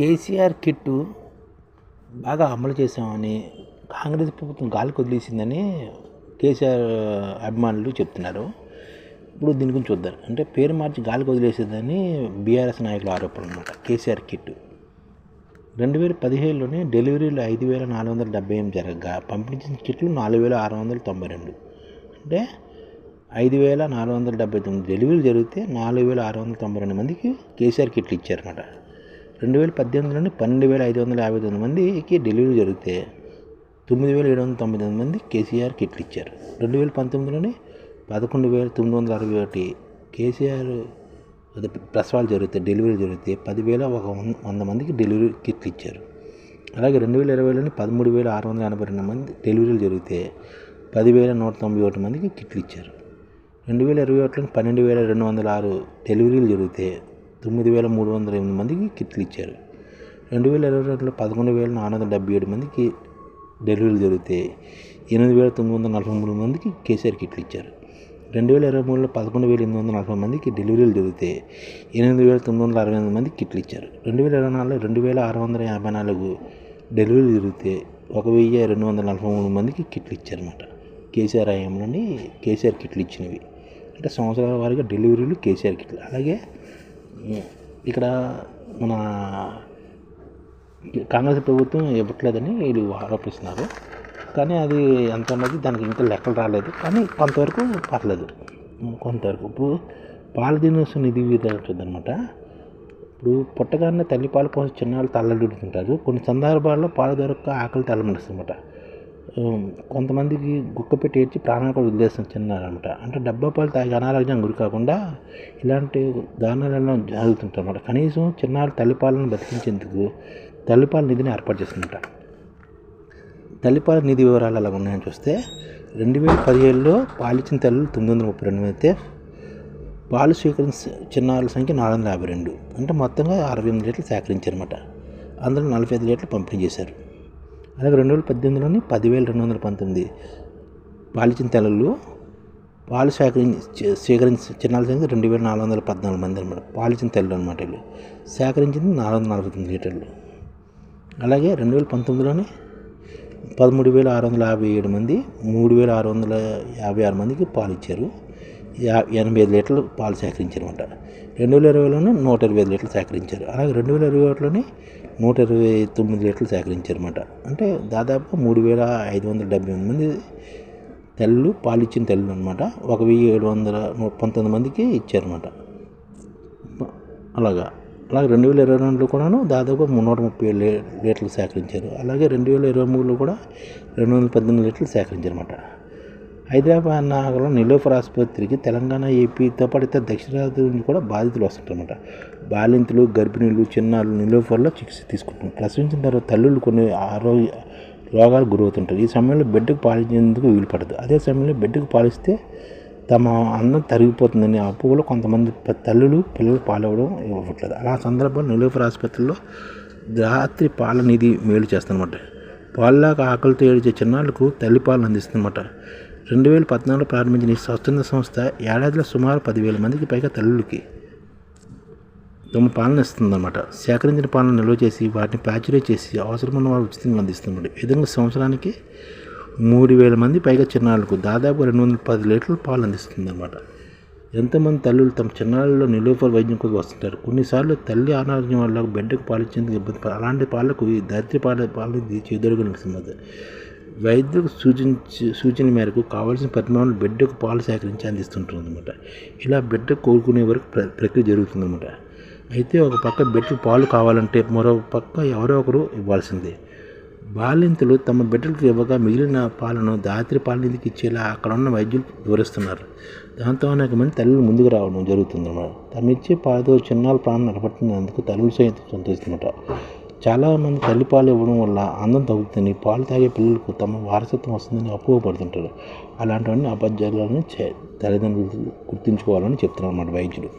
KCR kit బాగా అమలు చేశామని కాంగ్రెస్ ప్రభుత్వం గాలికి వదిలేసిందని కేసీఆర్ అభిమానులు చెప్తున్నారు. ఇప్పుడు దీని గురించి చూద్దాం. అంటే పేరు మార్చి గాలికి వదిలేసేదని బీఆర్ఎస్ నాయకుల ఆరోపణ అనమాట కేసీఆర్ కిట్టు. రెండు వేల పదిహేడులోనే డెలివరీలు ఐదు వేల నాలుగు వందల డెబ్బై ఎనిమిది జరగగా పంపించిన కిట్లు నాలుగు వేల ఆరు వందల తొంభై రెండు. అంటే ఐదు వేల నాలుగు వందల డెబ్బై తొమ్మిది డెలివరీలు జరిగితే నాలుగు వేల ఆరు వందల తొంభై రెండు మందికి కేసీఆర్ కిట్లు ఇచ్చారన్నమాట. రెండు వేల పద్దెనిమిదిలోనే పన్నెండు వేల ఐదు వందల యాభై తొమ్మిది మందికి డెలివరీ జరిగితే తొమ్మిది వేల ఏడు వందల తొంభై తొమ్మిది మంది కేసీఆర్ కిట్లు ఇచ్చారు. రెండు వేల పంతొమ్మిదిలోనే పదకొండు వేల తొమ్మిది వందల అరవై ఒకటి కేసీఆర్ ప్రసవాలు జరిగితే డెలివరీ జరిగితే పదివేల ఒక వంద వంద మందికి డెలివరీ కిట్లు ఇచ్చారు. అలాగే రెండు వేల ఇరవైలోని పదమూడు వేల ఆరు వందల ఎనభై రెండు మంది డెలివరీలు జరిగితే పదివేల నూట తొంభై ఒకటి మందికి కిట్లు ఇచ్చారు. రెండు వేల ఇరవై ఒకటిలో పన్నెండు వేల రెండు వందల ఆరు డెలివరీలు జరిగితే తొమ్మిది వేల మూడు వందల ఎనిమిది మందికి కిట్లు ఇచ్చారు. రెండు వేల ఇరవై రెండులో పదకొండు వేల నాలుగు వందల డెబ్బై ఏడు మందికి డెలివరీలు జరిగితే ఎనిమిది వేల తొమ్మిది వందల నలభై మూడు మందికి కేసీఆర్ కిట్లు ఇచ్చారు. రెండు వేల ఇరవై మూడులో పదకొండు వేల ఎనిమిది వందల నలభై మందికి డెలివరీలు జరిగితే ఎనిమిది వేల తొమ్మిది వందల అరవై ఎనిమిది మందికి కిట్లు ఇచ్చారు. రెండు వేల ఇరవై నాలుగులో రెండు వేల ఆరు వందల యాభై నాలుగు డెలివరీలు జరిగితే ఒక వెయ్యి రెండు వందల నలభై మూడు మందికి కిట్లు ఇచ్చారన్నమాట. కేసీఆర్ హయాంలోని కేసీఆర్ కిట్లు ఇచ్చినవి. అంటే సంవత్సరాల వారీగా డెలివరీలు కేసీఆర్ కిట్లు. అలాగే ఇక్కడ మన కాంగ్రెస్ ప్రభుత్వం ఇవ్వట్లేదని వీళ్ళు ఆరోపిస్తున్నారు. కానీ అది ఎంత ఉన్నది దానికి ఇంకా లెక్కలు రాలేదు. కానీ కొంతవరకు పర్లేదు. కొంతవరకు ఇప్పుడు పాల దినోత్సవం నిధి అనమాట ఇప్పుడు పుట్టగానే తల్లి పాల కోసం చిన్నాళ్ళు తల్లడిస్తుంటారు కొన్ని సందర్భాల్లో పాలు దొరక్క ఆకలి తల్లమనిస్తుందన్నమాట కొంతమందికి గుక్క పెట్టి ఏడ్చి ప్రాణాలు కూడా వదిలేస్తుంది చిన్నారు అనమాట అంటే డబ్బా పాలు తాగి అనారోగ్యం గురి కాకుండా ఇలాంటి దారుణాలను జరుగుతుంటారు అనమాట కనీసం చిన్నారు తల్లిపాలను బతికించేందుకు తల్లిపాల నిధిని ఏర్పాటు చేస్తుందట తల్లిపాల నిధి వివరాలు అలా ఉన్నాయని చూస్తే రెండు వేల పదిహేడులో పాలిచ్చిన తల్లులు తొమ్మిది వందల ముప్పై రెండు అయితే పాలు స్వీకరించే చిన్నారుల సంఖ్య నాలుగు వందల యాభై రెండు. అంటే మొత్తంగా అరవై ఎనిమిది లీటర్లు సేకరించారన్నమాట. అందులో నలభై ఐదు లీటర్లు పంపిణీ చేశారు. అలాగే రెండు వేల పద్దెనిమిదిలోని పదివేల రెండు వందల పంతొమ్మిది పాలిచిన తెల్లలు పాలు సేకరించి సేకరించి చిన్నాల సంఖ్య రెండు వేల నాలుగు వందల పద్నాలుగు మంది అనమాట. పాలిచిన తెల్లలు అనమాట వీళ్ళు సేకరించింది నాలుగు వందల నలభై తొమ్మిది లీటర్లు. అలాగే రెండు వేల పంతొమ్మిదిలోనే పదమూడు వేల ఆరు వందల యాభై ఏడు మంది మూడు వేల ఆరు వందల యాభై ఆరు మందికి పాలు ఇచ్చారు యా ఎనభై ఐదు లీటర్లు పాలు సేకరించారనమాట రెండు వేల ఇరవైలోనే నూట ఇరవై ఐదు లీటర్లు సేకరించారు. అలాగే రెండు వేల ఇరవై ఒకటిలోనే నూట ఇరవై తొమ్మిది లీటర్లు సేకరించారనమాట అంటే దాదాపు మూడు వేల ఐదు వందల డెబ్బై ఎనిమిది మంది తెల్లు పాలు ఇచ్చిన తెల్లు అనమాట ఒక వెయ్యి ఏడు వందల పంతొమ్మిది మందికి ఇచ్చారన్నమాట. అలాగా. అలాగే రెండు వేల ఇరవై రెండులో కూడాను దాదాపు నూట ముప్పై ఏడు లీటర్లు సేకరించారు. అలాగే రెండు వేల ఇరవై మూడులో కూడా రెండు వందల పద్దెనిమిది లీటర్లు సేకరించారు అనమాట హైదరాబాద్ నగరంలో నిలోఫర్ ఆసుపత్రికి తెలంగాణ ఏపీతో పాటు ఇతర దక్షిణాది నుంచి కూడా బాధితులు వస్తుంటారన్నమాట. బాలింతలు గర్భిణీలు చిన్నారులు నిలోఫర్లో చికిత్స తీసుకుంటున్నారు. ప్రసవించిన తర్వాత తల్లులు కొన్ని ఆరోగ్య రోగాలు గురవుతుంటారు ఈ సమయంలో బిడ్డకు పాలించేందుకు వీలు పడదు. అదే సమయంలో బిడ్డకు పాలిస్తే తమ అన్నం తరిగిపోతుందని అప్పులో కొంతమంది తల్లులు పిల్లలు పాలవడం ఇవ్వట్లేదు. అలా సందర్భంలో నిలోఫర్ ఆసుపత్రిలో రాత్రి పాలనిధి మేలు చేస్తుందన్నమాట. పాలలాగా ఆకలితో ఏడిచే చిన్నాళ్ళకు తల్లి పాలను అందిస్తుందన్నమాట. రెండు వేల పద్నాలుగులో ప్రారంభించిన ఈ స్వచ్ఛంద సంస్థ ఏడాదిలో సుమారు పదివేల మందికి పైగా తల్లులకి తమ పాలన ఇస్తుందన్నమాట. సేకరించిన పాలన నిల్వ చేసి వాటిని ప్యాచురేట్ చేసి అవసరమైన వారు ఉచితంగా అందిస్తున్నాడు ఈ విధంగా సంవత్సరానికి మూడు వేల మంది పైగా చిన్నారులకు దాదాపు రెండు వందల పది లీటర్ల పాలు అందిస్తుందన్నమాట. ఎంతమంది తల్లులు తమ చిన్నారుల్లో నిలోఫర్ వైద్యం కోసం వస్తుంటారు? కొన్నిసార్లు తల్లి అనారోగ్యం వల్ల బిడ్డకు పాలిచ్చేందుకు ఇబ్బంది అలాంటి పాలకు ఈ దరిద్ర పాల పాలు చెదరగలిగిస్తుంది వైద్యుడు సూచించి సూచన మేరకు కావాల్సిన పరిమాణంలో బిడ్డకు పాలు సేకరించి అందిస్తుంటుందన్నమాట ఇలా బిడ్డ కోరుకునే వరకు ప్ర ప్రక్రియ జరుగుతుందన్నమాట. అయితే ఒక పక్క బిడ్డకు పాలు కావాలంటే మరో పక్క ఎవరో ఒకరు ఇవ్వాల్సిందే. బాలింతలు తమ బిడ్డలకు ఇవ్వగా మిగిలిన పాలను దాత్రి పాలనిధికి ఇచ్చేలా అక్కడ ఉన్న వైద్యులు వివరిస్తున్నారు. దాంతో అనేక మంది తల్లులు ముందుకు రావడం జరుగుతుందన్నమాట. తమ ఇచ్చే పాలతో చిన్నాళ్ళ ప్రాణం నిలబట్టినందుకు తల్లులు సైతం సంతోషిస్తున్నమాట. చాలామంది తల్లిపాలు ఇవ్వడం వల్ల అందం తగ్గుతుంది పాలు తాగే పిల్లలకు తమ వారసత్వం వస్తుందని అపోహపడుతుంటారు. అలాంటివన్నీ అబద్ధాలను తల్లిదండ్రులు గుర్తుంచుకోవాలని చెప్తున్నారు అన్నమాట వైద్యుడు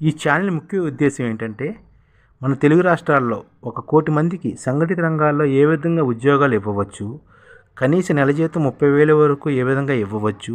ఈ ఛానల్ ముఖ్య ఉద్దేశం ఏంటంటే మన తెలుగు రాష్ట్రాల్లో ఒక కోటి మందికి సంఘటిత రంగాల్లో ఏ విధంగా ఉద్యోగాలు ఇవ్వవచ్చు కనీస నెల జీతం ముప్పై వేల వరకు ఏ విధంగా ఇవ్వవచ్చు